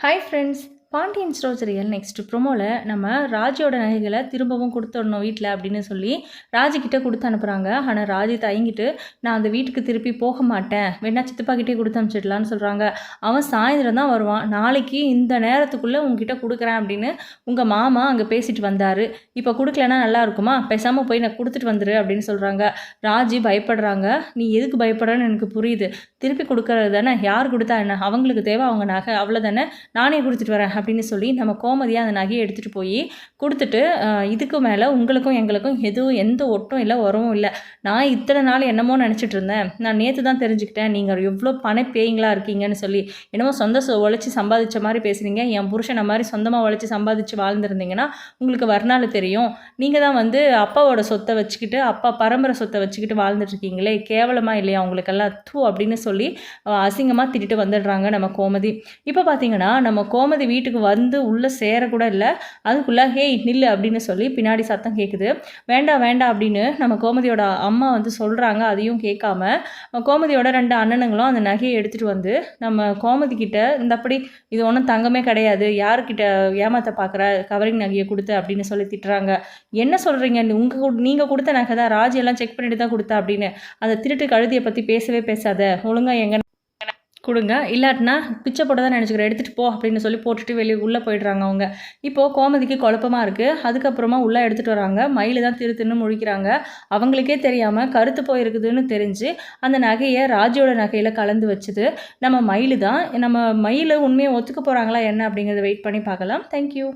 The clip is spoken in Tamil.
Hi friends Pandian store serial next ப்ரொமோவில் நம்ம ராஜியோட நகைகளை திரும்பவும் கொடுத்துடணும் வீட்டில் அப்படின்னு சொல்லி ராஜிக்கிட்ட கொடுத்து அனுப்புகிறாங்க ஆனால் ராஜி தயங்கிட்டு நான் அந்த வீட்டுக்கு திருப்பி போக மாட்டேன். வேணா சித்தப்பாக்கிட்டே கொடுத்து அனுப்பிச்சிடலான்னு சொல்கிறாங்க அவன் சாயந்தரம் தான் வருவான். நாளைக்கு இந்த நேரத்துக்குள்ளே உங்ககிட்ட கொடுக்குறேன் அப்படின்னு உங்கள் மாமா அங்கே பேசிட்டு வந்தார். இப்போ கொடுக்கலன்னா நல்லா இருக்குமா? பேசாமல் போய் நான் கொடுத்துட்டு வந்துரு அப்படின்னு சொல்கிறாங்க ராஜி பயப்படுறாங்க. நீ எதுக்கு பயப்படுறன்னு எனக்கு புரியுது. திருப்பி கொடுக்கறது தானே? யார் கொடுத்தா என்ன? அவங்களுக்கு தேவை அவங்க நகை. அவ்வளோதானே நானே கொடுத்துட்டு வரேன். அப்படின்னு சொல்லி நம்ம கோமதியாக அந்த நகையை எடுத்துகிட்டு போய் கொடுத்துட்டு இதுக்கு மேலே உங்களுக்கும் எங்களுக்கும் எதுவும் எந்த ஒட்டும் இல்லை உரமும் இல்லை. நான் இத்தனை நாள் என்னமோ நினச்சிட்டு இருந்தேன். நான் நேற்று தான் தெரிஞ்சுக்கிட்டேன். நீங்கள் எவ்வளோ பண பேய்ங்களா இருக்கீங்கன்னு சொல்லி. என்னமோ சொந்த உழைச்சி சம்பாதிச்ச மாதிரி பேசுகிறீங்க என் புருஷனை மாதிரி சொந்தமாக உழைச்சி சம்பாதிச்சு வாழ்ந்துருந்தீங்கன்னா உங்களுக்கு வரனால தெரியும். நீங்கள் தான் வந்து அப்பாவோட சொத்தை வச்சுக்கிட்டு அப்பா பரம்பரை சொத்தை வச்சுக்கிட்டு வாழ்ந்துட்டுருக்கீங்களே. கேவலமாக இல்லையா உங்களுக்கெல்லாம்? தூ அப்படின்னு சொல்லி அசிங்கமாக திட்டிட்டு வந்துடுறாங்க நம்ம கோமதி. இப்போ பார்த்தீங்கன்னா நம்ம கோமதி வீட்டு வீட்டுக்கு வந்து உள்ளே சேரக்கூட இல்லை. அதுக்குள்ளே ஹேய் நில்லு அப்படின்னு சொல்லி பின்னாடி சத்தம் கேட்குது வேண்டாம் வேண்டாம் அப்படின்னு நம்ம கோமதியோட அம்மா வந்து சொல்கிறாங்க அதையும் கேட்காம. கோமதியோட ரெண்டு அண்ணனுங்களும் அந்த நகையை எடுத்துகிட்டு வந்து நம்ம கோமதி கிட்ட இந்தப்படி இது ஒன்றும் தங்கமே கிடையாது. யாருக்கிட்ட ஏமாத்த பார்க்குற கவரிங் நகையை கொடுத்து அப்படின்னு சொல்லி திட்டுறாங்க. என்ன சொல்கிறீங்க உங்கள் நீங்கள் கொடுத்த நகை தான். ராஜி எல்லாம் செக் பண்ணிட்டு தான் கொடுத்தா அப்படின்னு. அந்த திருட்டு கழுதியை பற்றி பேசவே பேசாத. ஒழுங்காக எங்கே கொடுங்க. இல்லாட்டினா பிச்சை போட தான் நினச்சிக்கிறேன் எடுத்துகிட்டு போ அப்படின்னு சொல்லி போட்டுட்டு வெளியே உள்ளே போயிடுறாங்க அவங்க. இப்போது கோமதிக்கு குழப்பமாக இருக்குது அதுக்கப்புறமா உள்ளே எடுத்துகிட்டு வராங்க. மயில் தான் திரு திருன்னு முழிக்கிறாங்க. அவங்களுக்கே தெரியாமல் கருத்து போயிருக்குதுன்னு தெரிஞ்சு அந்த நகையை ராஜியோட நகையில் கலந்து வச்சுது. நம்ம மயில் தான். நம்ம மயில் உண்மையை ஒத்துக்க போகிறாங்களா என்ன அப்படிங்கிறத வெயிட் பண்ணி பார்க்கலாம். தேங்க்யூ